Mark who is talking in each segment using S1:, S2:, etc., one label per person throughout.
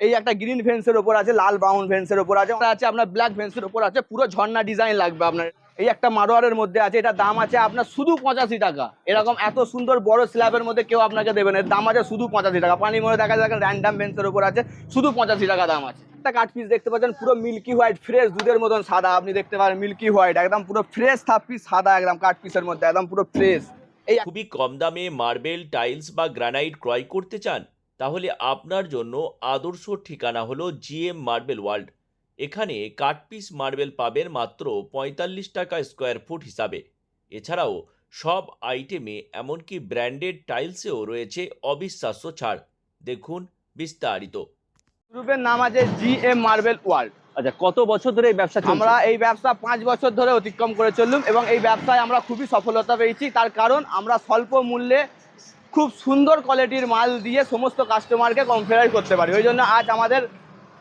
S1: এই একটা গ্রিন ফেন্সের ওপর আছে, লাল ব্রাউন ফেন্সের ওপর আছে আছে আপনার ব্ল্যাক ফেন্সের ওপর আছে, পুরো ঝর্ণা ডিজাইন লাগবে আপনার। এই একটা মারোয়ারের মধ্যে আছে এটা দাম আছে আপনার শুধু পঁচাশি টাকা। এরকম এত সুন্দর বড় স্ল্যাবের মধ্যে কেউ আপনাকে দেবে না দাম আছে শুধু পঁচাশি টাকা। পানি মনে দেখা যায় র্যান্ডাম ফেন্সের ওপর আছে, শুধু পঁচাশি টাকা দাম আছে। একটা কাঠ পিস দেখতে পাচ্ছেন, পুরো মিল্কি হোয়াইট ফ্রেশ দুধের মতন সাদা, আপনি দেখতে পারেন মিল্কি হোয়াইট একদম পুরো ফ্রেশ থাপ পিস সাদা, একদম কাঠ পিসের মধ্যে, একদম পুরো ফ্রেশ এই
S2: খুবই কম দামে মার্বেল টাইলস বা গ্রানাইট ক্রয় করতে চান? তাহলে আপনার জন্য আদর্শ ঠিকানা হলো জিএম মার্বেল ওয়ার্ল্ড। এখানে কাটপিস মার্বেল পাবেন মাত্র পঁয়তাল্লিশ টাকা স্কোয়ার ফুট হিসাবে। এছাড়াও সব আইটেমে এমনকি ব্র্যান্ডেড টাইলসেও রয়েছে অবিশ্বাস্য ছাড়। দেখুন বিস্তারিত।
S1: গ্রুপের নাম আছে জি এম মার্বেল ওয়ার্ল্ড।
S3: আচ্ছা কত বছর ধরে এই ব্যবসা
S1: আমরা এই ব্যবসা পাঁচ বছর ধরে অতিক্রম করে চললুম এবং এই ব্যবসায় আমরা খুবই সফলতা পেয়েছি। তার কারণ আমরা স্বল্প মূল্যে খুব সুন্দর কোয়ালিটির মাল দিয়ে সমস্ত কাস্টমারকে কনফারেন্স করতে পারি। ওই জন্য আজ আমাদের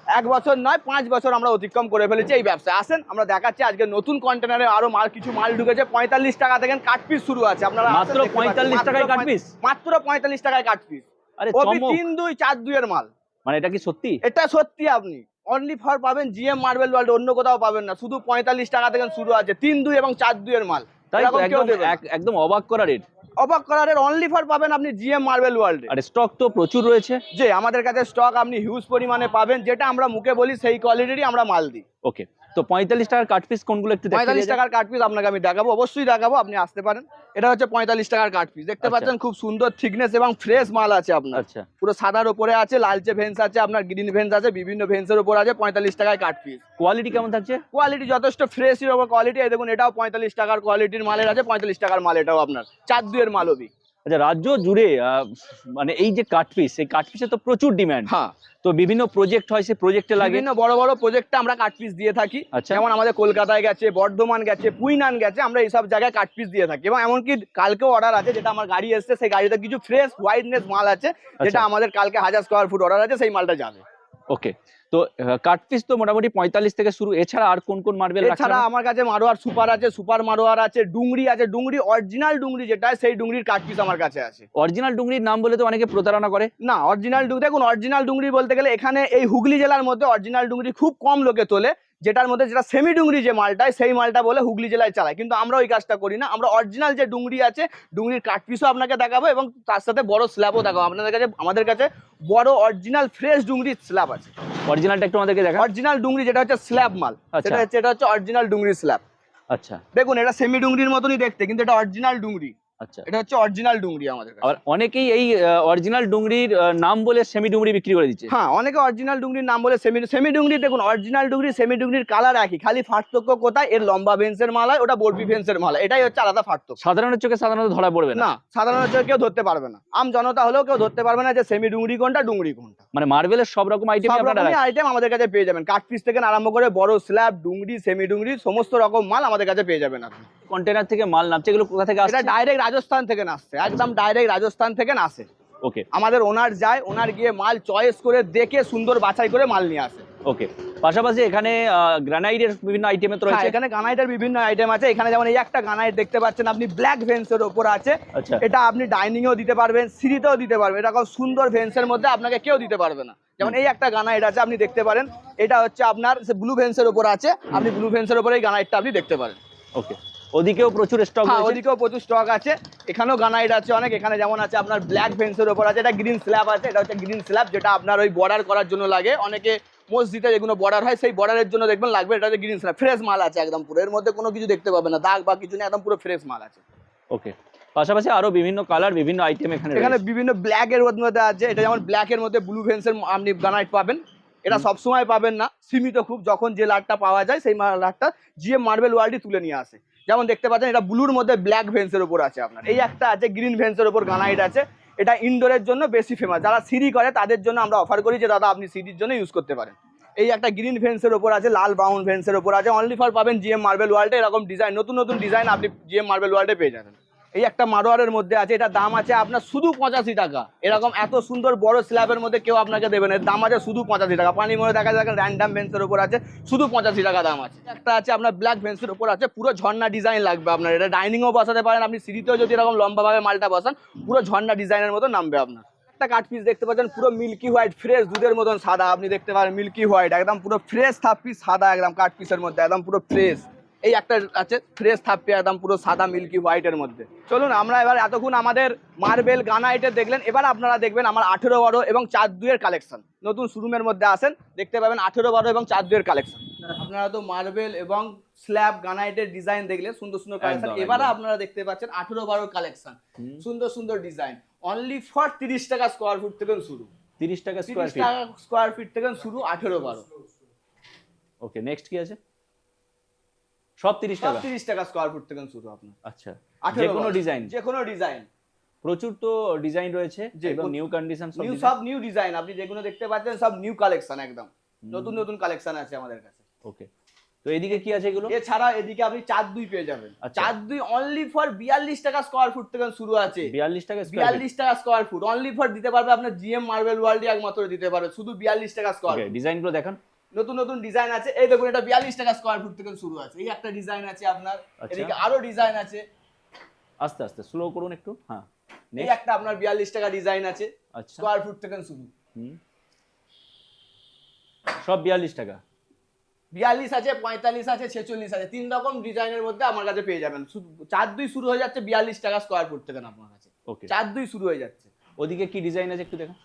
S1: এক বছর নয় পাঁচ বছর আমরা অতিক্রম করে ফেলেছি এই ব্যবসায়। আসেন আমরা দেখাচ্ছি আজকে নতুন কন্টেনারে আরও মাল কিছু মাল ঢুকেছে। পঁয়তাল্লিশ টাকা থেকে কাট পিস শুরু আছে। আপনারা
S3: মাত্র। 45 টাকায়
S1: মাত্র
S3: কাট পিস?
S1: মাত্র পঁয়তাল্লিশ টাকায় কাট পিস
S3: আরে
S1: তিন দুই চার দুইয়ের মাল।
S3: মানে এটা কি সত্যি?
S1: এটা সত্যি আপনি। অনলি ফর পাবেন জিএম মার্বেল ওয়ার্ল্ড অন্য কোথাও পাবেন না। শুধু পঁয়তাল্লিশ টাকা থেকে শুরু আছে। তিন দুই এবং চার দুইয়ের মাল।
S3: তাই তো একদম একদম অবাক করা রেট
S1: অবাক করার অনলি ফর পাবেন আপনি জিএম মার্বেল ওয়ার্ল্ডে
S3: আর স্টক তো প্রচুর রয়েছে।
S1: যে আমাদের কাছে স্টক আপনি হিউজ পরিমাণে পাবেন যেটা আমরা মুখে বলি সেই কোয়ালিটিরই আমরা মাল দিই।
S3: ওকে তো পঁয়তাল্লিশ টাকার কাট পিস কোনগুলো একটু
S1: পঁয়তাল্লিশ টাকার কাট পিস আপনাকে আমি দেখাবো অবশ্যই দেখাবো আপনি আসতে পারেন। এটা হচ্ছে পঁয়তাল্লিশ টাকার কাট পিস দেখতে
S3: আচ্ছা।
S1: পাচ্ছেন খুব সুন্দর থিকনেস এবং ফ্রেশ মাল আছে আপনার।
S3: আচ্ছা।
S1: পুরো সাদার উপরে আছে লালচে ভেন্স আছে আপনার গ্রিন ভেন্স আছে বিভিন্ন ভেন্সের উপর আছে পঁয়তাল্লিশ টাকায় কাট পিস
S3: কোয়ালিটি কেমন থাকছে?
S1: কোয়ালিটি যথেষ্ট ফ্রেশের ওপর কোয়ালিটি দেখুন এটাও পঁয়তাল্লিশ টাকার কোয়ালিটির মালের আছে পঁয়তাল্লিশ টাকার মাল এটাও আপনার। চার দুয়ের মালবি
S3: আচ্ছা রাজ্য জুড়ে মানে এই যে কাট পিস এই কাট পিসে তো প্রচুর ডিমান্ড
S1: হ্যাঁ।
S3: তো বিভিন্ন প্রজেক্ট হয় সেই প্রজেক্টে লাগে।
S1: বিভিন্ন বড় বড় প্রজেক্টে আমরা কাঠপিস দিয়ে থাকি।
S3: আচ্ছা।
S1: যেমন আমাদের কলকাতায় গেছে বর্ধমান গেছে পুইনান গেছে আমরা এইসব জায়গায় কাঠপিস দিয়ে থাকি। এবং এমনকি কালকেও অর্ডার আছে যেটা আমার গাড়ি এসছে সেই গাড়িতে কিছু ফ্রেশ হোয়াইটনেস মাল আছে যেটা
S3: আচ্ছা।
S1: আমাদের কালকে হাজার স্কোয়ার ফুট অর্ডার আছে সেই মালটা যাবে।
S3: ওকে তো কাটফিস তো মোটামুটি পঁয়তাল্লিশ থেকে শুরু। এছাড়া আর কোন কোন মার্বেল
S1: এছাড়া আমার কাছে মারোয়ার সুপার আছে সুপার মারোয়ার আছে ডুংরি আছে ডুংরি অরিজিনাল ডুংরি যেটা সেই ডুংরির কাটপিস আমার কাছে আছে।
S3: অরিজিনাল ডুংরির নাম বলে তো অনেকে প্রতারণা করে।
S1: না অরিজিনাল ডুংরি দেখুন অরিজিনাল ডুংরি বলতে গেলে এখানে এই হুগলি জেলার মধ্যে অরিজিনাল ডুংরি খুব কম লোকে তোলে। যেটার মধ্যে যেটা সেমি ডুংরি যে মালটায় সেই মালটা বলে হুগলি জেলায় চালায়। কিন্তু আমরা ওই কাজটা করি না। আমরা অরিজিনাল যে ডুংরি আছে ডুংরির কাঠ পিসও আপনাকে দেখাবো এবং তার সাথে বড় স্ল্যাবও দেখাবো। আপনাদের কাছে আমাদের কাছে বড় অরিজিনাল ফ্রেশ ডুংরির স্ল্যাব আছে।
S3: অরিজিনালটা একটু আমাদেরকে দেখা
S1: অরিজিনাল ডুংরি যেটা হচ্ছে স্ল্যাব মাল।
S3: আচ্ছা।
S1: সেটা হচ্ছে এটা হচ্ছে অরিজিনাল ডুংরি স্ল্যাব
S3: আচ্ছা।
S1: দেখুন এটা সেমি ডুংরির মতনই দেখতে কিন্তু এটা অরিজিনাল ডুংরি।
S3: আচ্ছা।
S1: এটা হচ্ছে অরিজিনাল ডুংরি আমাদের কাছে।
S3: আবার অনেকেই এই অরিজিনাল ডুংরির নাম বলে সেমি ডুংরি বিক্রি করে দিচ্ছে।
S1: হ্যাঁ অনেকে অরিজিনাল ডুংরির নাম বলে সেমি সেমি ডুংরি দেখুন অরিজিনাল ডুংরি সেমি ডুংরির কালার একই খালি ফাটতক্য কোথায়? এর লম্বা ভেন্সের মালা ওটা বরফি ভেন্সের মালা এটাই হচ্ছে আলাদা ফাটতক্য
S3: সাধারণের চোখে সাধারণত ধরা পড়বে না।
S1: না সাধারণত কেউ ধরতে পারবে না। আম জনতা হলেও কেউ ধরতে পারবে না যে সেমি ডুংরি কোনটা ডুংরি কোনটা।
S3: মানে মার্বেলের সব রকম আইটেম আপনারা।
S1: আইটেম আমাদের কাছে পেয়ে যাবেন। কাঠ পিস থেকে আরম্ভ করে বড় স্ল্যাব ডুংরি সেমি ডুংরি সমস্ত রকম মাল আমাদের কাছে পেয়ে যাবেন আপনি।
S3: কন্টেনার থেকে মাল নামছে এগুলো কোথা থেকে আসছে?
S1: এটা ডাইরেক্ট রাজস্থান থেকে নাসছে একদম ডাইরেক্ট রাজস্থান থেকে নাসে
S3: ওকে
S1: আমাদের ওনার যায় ওনার গিয়ে মাল চয়েস করে দেখে সুন্দর বাছাই করে মাল নিয়ে আসে।
S3: ওকে পাশাপাশি এখানে গ্রানাইটের বিভিন্ন আইটেমে তো
S1: হ্যাঁ,
S3: রয়েছে।
S1: এখানে গানাইটের বিভিন্ন আইটেম আছে। এখানে যেমন এই একটা গানাইট দেখতে পাচ্ছেন আপনি ব্ল্যাক ভেন্সের ওপর আছে।
S3: আচ্ছা।
S1: এটা আপনি ডাইনিংয়েও দিতে পারবেন সিঁড়িতেও দিতে পারবেন। এটা খুব সুন্দর ভেন্সের মধ্যে আপনাকে কেউ দিতে পারবে না। যেমন এই একটা গানাইট আছে আপনি দেখতে পারেন। এটা হচ্ছে আপনার ব্লু ভেন্সের ওপর আছে। আপনি ব্লু ভেন্সের ওপর এই গানাইটটা আপনি দেখতে পারেন।
S3: ওকে ওদিকেও প্রচুর স্টক
S1: হ্যাঁ ওদিকেও প্রচুর স্টক আছে। এখানেও গানাইট আছে অনেক এখানে যেমন আছে আপনার ব্ল্যাক ভেন্সের ওপর আছে এটা গ্রিন স্ল্যাব আছে এটা হচ্ছে গ্রিন স্ল্যাব যেটা আপনার ওই বর্ডার করার জন্য লাগে। অনেকে মসজিদে যেগুলো বর্ডার হয় সেই বর্ডারের জন্য দেখবেন লাগবে এটা হচ্ছে গ্রিন স্ল্যাব ফ্রেশ মাল আছে একদম পুরো এর মধ্যে কোনো কিছু দেখতে পাবে না দাগ বা কিছু নেই একদম পুরো ফ্রেশ মাল আছে।
S3: ওকে পাশাপাশি আরও বিভিন্ন কালার বিভিন্ন আইটেম এখানে
S1: এখানে বিভিন্ন ব্ল্যাক এর মধ্যে আছে এটা যেমন ব্ল্যাক এর মধ্যে ব্লু ভেন্সের আপনি গ্রানাইট পাবেন। এটা সবসময় পাবেন না সীমিত খুব যখন যে লাটটা পাওয়া যায় সেই লাটটা জিএম মার্বেল ওয়ার্ল্ডই তুলে নিয়ে আসে। যেমন দেখতে পাচ্ছেন, এটা ব্লুর মধ্যে ব্ল্যাক ভেন্সের উপর আছে আপনার। এই একটা আছে, গ্রিন ভেন্সের উপর গানাইট আছে। এটা ইনডোরের জন্য বেশি ফেমাস যারা সিঁড়ি করে, তাদের জন্য আমরা অফার করি যে, দাদা, আপনি সিঁড়ির জন্য ইউজ করতে পারেন। এই একটা গ্রিন ফেন্সের ওপর আছে, লাল ব্রাউন ভেন্সের ওপর আছে। অনলি ফর পাবেন জিএম মার্বেল ওয়ার্ল্ডে এরকম ডিজাইন নতুন নতুন ডিজাইন আপনি জিএম মার্বেল ওয়ার্ল্ডে পেয়ে যাবেন। এই একটা মারোয়ারের মধ্যে আছে এটা দাম আছে আপনার শুধু পঁচাশি টাকা। এরকম এত সুন্দর বড় স্ল্যাবের মধ্যে কেউ আপনাকে দেবে না। এর দাম আছে শুধু পঁচাশি টাকা। পানি মনে দেখা যায় র্যান্ডাম ভেন্সের উপর আছে, শুধু পঁচাশি টাকা দাম আছে। একটা আছে আপনার ব্ল্যাক ভেন্সের উপর আছে, পুরো ঝর্ণা ডিজাইন লাগবে আপনার। এটা ডাইনিংও বসাতে পারেন, আপনি সিঁড়িতেও যদি এরকম লম্বাভাবে মালটা বসান, পুরো ঝর্ণা ডিজাইনের মতো নামবে আপনার। একটা কাঠ পিস দেখতে পাচ্ছেন, পুরো মিল্কি হোয়াইট ফ্রেশ দুধের মতন সাদা। আপনি দেখতে পারেন মিল্কি হোয়াইট একদম পুরো ফ্রেশ থাপ পিস সাদা, একদম কাঠ পিসের মধ্যে, একদম পুরো ফ্রেশ এই একটা আছে ফ্রেশ থাপ্পি একদম পুরো সাদা মিল্কি হোয়াইটের মধ্যে। চলুন আমরা এবার এতক্ষণ আমাদের মার্বেল গানাইটে দেখলেন এবার আপনারা দেখবেন আমার আঠেরো বারো এবং চার দুইয়ের কালেকশন নতুন শোরুমের মধ্যে আসেন দেখতে পাবেন আঠেরো বারো এবং চার দুইয়ের কালেকশন আপনারা তো মার্বেল এবং স্ল্যাব গানাইটের ডিজাইন দেখলেন সুন্দর সুন্দর কালেকশন এবারে আপনারা দেখতে পাচ্ছেন আঠেরো বারো কালেকশন সুন্দর সুন্দর ডিজাইন অনলি ফর তিরিশ টাকা স্কোয়ার ফুট থেকে শুরু।
S3: তিরিশ টাকা স্কোয়ার ফিট
S1: টাকা স্কোয়ার ফিট থেকে শুরু আঠেরো বারো
S3: ওকে নেক্সট কি আছে? সব তিরিশ
S1: সব
S3: টাকা?
S1: তিরিশ টাকা স্কোয়ার ফুট থেকে শুরু আপনার
S3: আচ্ছা যে কোনো ডিজাইন
S1: যে কোনো ডিজাইন
S3: প্রচুর তো ডিজাইন রয়েছে একদম নিউ কন্ডিশন সব
S1: নিউ সব নিউ ডিজাইন আপনি যেগুলো দেখতে পাচ্ছেন সব নিউ কালেকশন একদম। নতুন নতুন কালেকশন আছে আমাদের কাছে।
S3: ওকে তো এদিকে কি আছে এগুলো?
S1: এছাড়া এদিকে আপনি চার দুই পেয়ে যাবেন।
S3: আচ্ছা।
S1: চার দুই অনলি ফর বিয়াল্লিশ টাকা স্কোয়ার ফুট থেকে শুরু আছে।
S3: বিয়াল্লিশ টাকা
S1: বিয়াল্লিশ টাকা স্কোয়ার ফুট অনলি ফর দিতে পারবে আপনার জিএম মার্বেল ওয়ার্ল্ড একমাত্র দিতে পারবে। শুধু বিয়াল্লিশ টাকা স্কোয়ার
S3: ডিজাইনগুলো দেখান।
S1: নতুন নতুন ডিজাইন আছে। এই দেখুন এটা বিয়াল্লিশ টাকা স্কোয়ার ফুট থেকে শুরু আছে। এই একটা ডিজাইন আছে আপনার।
S3: আচ্ছা।
S1: এদিকে আরও ডিজাইন আছে।
S3: আস্তে আস্তে স্লো করুন একটু। হ্যাঁ
S1: এই একটা আপনার বিয়াল্লিশ টাকা ডিজাইন আছে।
S3: আচ্ছা।
S1: স্কোয়ার ফুট থেকে শুরু।
S3: সব বিয়াল্লিশ টাকা।
S1: বিয়াল্লিশ আছে পঁয়তাল্লিশ আছে ছেচল্লিশ আছে। তিন রকম ডিজাইনের মধ্যে আমার কাছে পেয়ে যাবেন। চার দুই শুরু হয়ে যাচ্ছে বিয়াল্লিশ টাকা স্কোয়ার ফুট থেকে আপনার কাছে।
S3: ওকে
S1: চার দুই শুরু হয়ে যাচ্ছে।
S3: ওদিকে কি ডিজাইন আছে একটু দেখো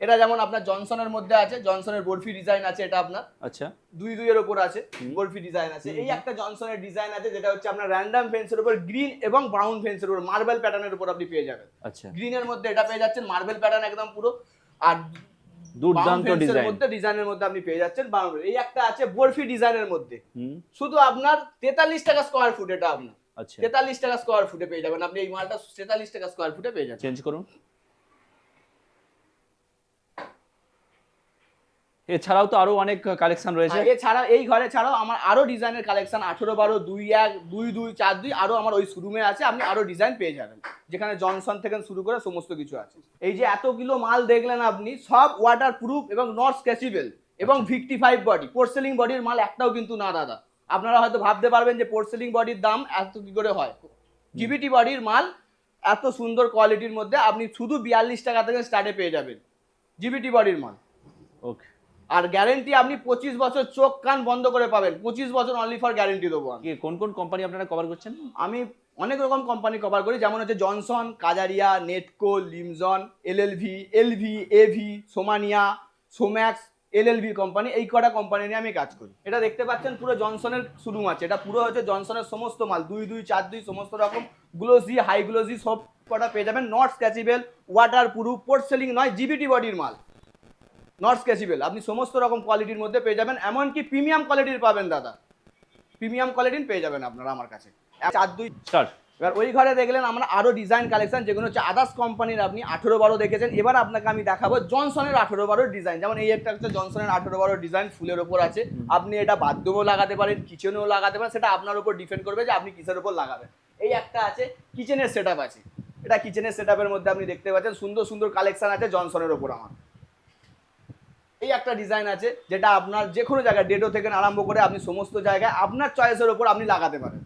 S1: এটা যেমন আপনার জনসনের মধ্যে আছে জনসনের বরফি ডিজাইন আছে এটা আপনার।
S3: আচ্ছা।
S1: দুই দুইয়ের উপর আছে। বরফি ডিজাইন আছে। এই একটা জনসনের ডিজাইন আছে যেটা হচ্ছে আপনার র্যান্ডাম ফেন্সের উপর গ্রিন এবং ব্রাউন ফেন্সের উপর মার্বেল প্যাটার্নের উপর আপনি পেয়ে যাবেন।
S3: আচ্ছা।
S1: গ্রিনের মধ্যে এটা পেয়ে যাচ্ছেন মার্বেল প্যাটার্ন একদম পুরো। আর
S3: দুর্দান্ত ডিজাইন
S1: মধ্যে ডিজাইনের মধ্যে আপনি পেয়ে যাচ্ছেন বাউন্ডারি এই একটা আছে বরফি ডিজাইনের মধ্যে। শুধু আপনার তেতাল্লিশ টাকা স্কোয়ার ফুট এটা আপনার।
S3: আচ্ছা।
S1: তেতাল্লিশ টাকা স্কোয়ার ফুটে পেয়ে যাবেন। আপনি এই মালটা তেতাল্লিশ টাকা স্কোয়ার ফুটে পেয়ে যাচ্ছেন।
S3: চেঞ্জ করুন। এছাড়াও তো আরও অনেক কালেকশন রয়েছে।
S1: আর এছাড়াও এই ঘরে ছাড়াও আমার আরও ডিজাইনের কালেকশন আঠেরো বারো দুই এক দুই দুই চার দুই আরও আমার ওই শোরুমে আছে আপনি আরও ডিজাইন পেয়ে যাবেন। যেখানে জনসন থেকে শুরু করে সমস্ত কিছু আছে। এই যে এত কিলো মাল দেখলেন আপনি সব ওয়াটার প্রুফ এবং নট স্কেচেবল এবং ভিক্টি ফাইভ বডি পোর্সেলিং বডির মাল একটাও কিন্তু না দাদা। আপনারা হয়তো ভাবতে পারবেন যে পোর্সেলিং বডির দাম এত কি করে হয়? জিবিটি বডির মাল এত সুন্দর কোয়ালিটির মধ্যে আপনি শুধু বিয়াল্লিশ টাকা থেকে স্টার্টে পেয়ে যাবেন। জিবিটি বডির মাল।
S3: ওকে
S1: আর গ্যারেন্টি আপনি পঁচিশ বছর চোখ কান বন্ধ করে পাবেন। পঁচিশ বছর অনলি ফর গ্যারেন্টি দেবো আমি।
S3: কোন কোন কোম্পানি আপনারা কভার করছেন?
S1: আমি অনেক রকম কোম্পানি কভার করি যেমন হচ্ছে জনসন কাজারিয়া নেটকো লিমজন এলএলভি এলভি এভি সোমানিয়া সোম্যাক্স এলএলভি কোম্পানি এই কটা কোম্পানি নিয়ে আমি কাজ করি। এটা দেখতে পাচ্ছেন পুরো জনসনের শুরু আছে এটা পুরো হচ্ছে জনসনের সমস্ত মাল দুই দুই চার দুই সমস্ত রকম গ্লোজি হাই গ্লোজি সব কটা পেয়ে যাবেন not scratchable waterproof port selling নয় জিবিটি বডির মাল। নট স্কেচেবল আপনি সমস্ত রকম কোয়ালিটির মধ্যে পেয়ে যাবেন এমনকি প্রিমিয়াম কোয়ালিটির পাবেন দাদা। প্রিমিয়াম কোয়ালিটির পেয়ে যাবেন আপনারা আমার কাছে। চার দুই
S3: স্টার্ট
S1: এবার ওই ঘরে দেখলেন আমরা আরও ডিজাইন কালেকশন যেগুলো হচ্ছে আদার্স কোম্পানির আপনি আঠেরো বারো দেখেছেন। এবার আপনাকে আমি দেখাবো জনসনের আঠেরো বারোর ডিজাইন যেমন এই একটা হচ্ছে জনসনের আঠেরো বারো ডিজাইন ফুলের ওপর আছে। আপনি এটা বাথরুমেও লাগাতে পারেন কিচেনেও লাগাতে পারেন সেটা আপনার উপর ডিপেন্ড করবে যে আপনি কিসের উপর লাগাবেন। এই একটা আছে কিচেনের সেট আছে। এটা কিচেনের সেট মধ্যে আপনি দেখতে পাচ্ছেন সুন্দর সুন্দর কালেকশন আছে জনসনের ওপর আমার। এই একটা ডিজাইন আছে যেটা আপনার যে কোনো জায়গায় ডেডো থেকে আরম্ভ করে আপনি সমস্ত জায়গায় আপনার চয়েসের ওপর আপনি লাগাতে পারেন।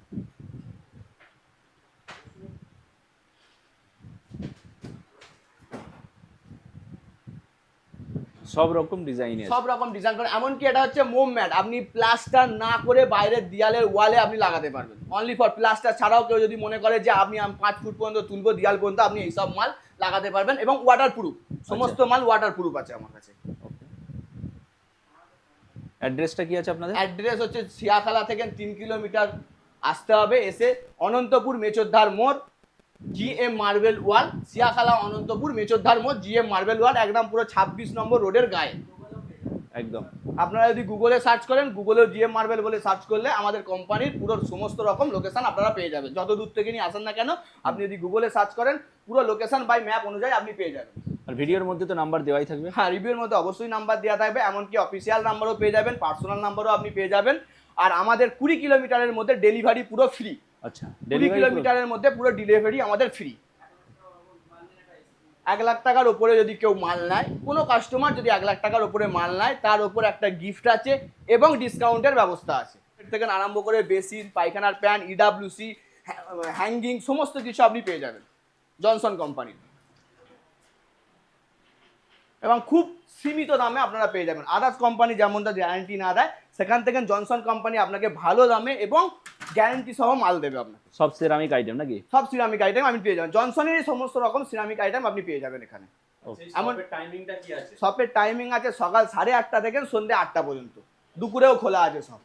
S3: সব রকম ডিজাইন
S1: সব রকম ডিজাইন করেন এমনকি এটা হচ্ছে মোম ম্যাট আপনি প্লাস্টার না করে বাইরের দেয়ালের ওয়ালে আপনি লাগাতে পারবেন। অনলি ফর প্লাস্টার ছাড়াও কেউ যদি মনে করে যে আপনি পাঁচ ফুট পর্যন্ত তুলবো দেয়াল পর্যন্ত আপনি এইসব মাল লাগাতে পারবেন এবং ওয়াটার প্রুফ সমস্ত মাল ওয়াটার প্রুফ আছে আমার কাছে।
S3: অ্যাড্রেসটা কি আছে আপনাদের?
S1: অ্যাড্রেস হচ্ছে সিয়াখালা থেকে তিন কিলোমিটার আসতে হবে এসে অনন্তপুর মেচোদ্ধার মোড় G M marble wall Siakhala Anantapur মেচোদ্ধার মোড় জি এম মার্বেল ওয়াল একদম পুরো ছাব্বিশ নম্বর রোডের গায়ে।
S3: একদম।
S1: আপনারা যদি গুগলে সার্চ করেন গুগলেও জিএম মার্বেল বলে সার্চ করলে আমাদের কোম্পানির পুরো সমস্ত রকম লোকেশন আপনারা পেয়ে যাবেন। যত দূর থেকে নিয়ে আসেন না কেন আপনি যদি গুগলে সার্চ করেন পুরো লোকেশন বাই ম্যাপ অনুযায়ী আপনি পেয়ে যাবেন।
S3: আর ভিডিওর মধ্যে তো নাম্বার দেওয়াই থাকবে।
S1: হ্যাঁ রিভিউর মধ্যে অবশ্যই নাম্বার দেওয়া থাকবে এমনকি অফিসিয়াল নাম্বারও পেয়ে যাবেন পার্সোনাল নাম্বারও আপনি পেয়ে যাবেন। আর আমাদের কুড়ি কিলোমিটারের মধ্যে ডেলিভারি পুরো ফ্রি
S3: আচ্ছা
S1: কুড়ি কিলোমিটারের মধ্যে পুরো ডেলিভারি আমাদের ফ্রি এক লাখ টাকার ওপরে যদি কেউ মাল নেয় কোনো কাস্টমার যদি এক লাখ টাকার ওপরে মাল নেয় তার ওপর একটা গিফট আছে এবং ডিসকাউন্টের ব্যবস্থা আছে। থেকে আরম্ভ করে বেসিন পায়খানার প্যান ইডাব্লিউসি হ্যাঙ্গিং সমস্ত কিছু আপনি পেয়ে যাবেন। জনসন কোম্পানির এবং খুব সীমিত দামে আপনারা পেয়ে যাবেন। আদার্স কোম্পানি যেমনটা গ্যারান্টি না দেয় সেখান থেকে জনসন কোম্পানি আপনাকে ভালো দামে এবং গ্যারান্টি সহ মাল দেবে আপনাকে।
S3: সব সিরামিক আইটেম নাকি?
S1: সব সিরামিক আইটেম আপনি পেয়ে যাবেন। জনসনের সমস্ত রকম সিরামিক আইটেম আপনি পেয়ে যাবেন এখানে। এমন
S4: টাইমিংটা কি আছে?
S1: শপের টাইমিং আছে সকাল সাড়ে আটটা থেকে সন্ধ্যে আটটা পর্যন্ত। দুপুরেও খোলা আছে সব।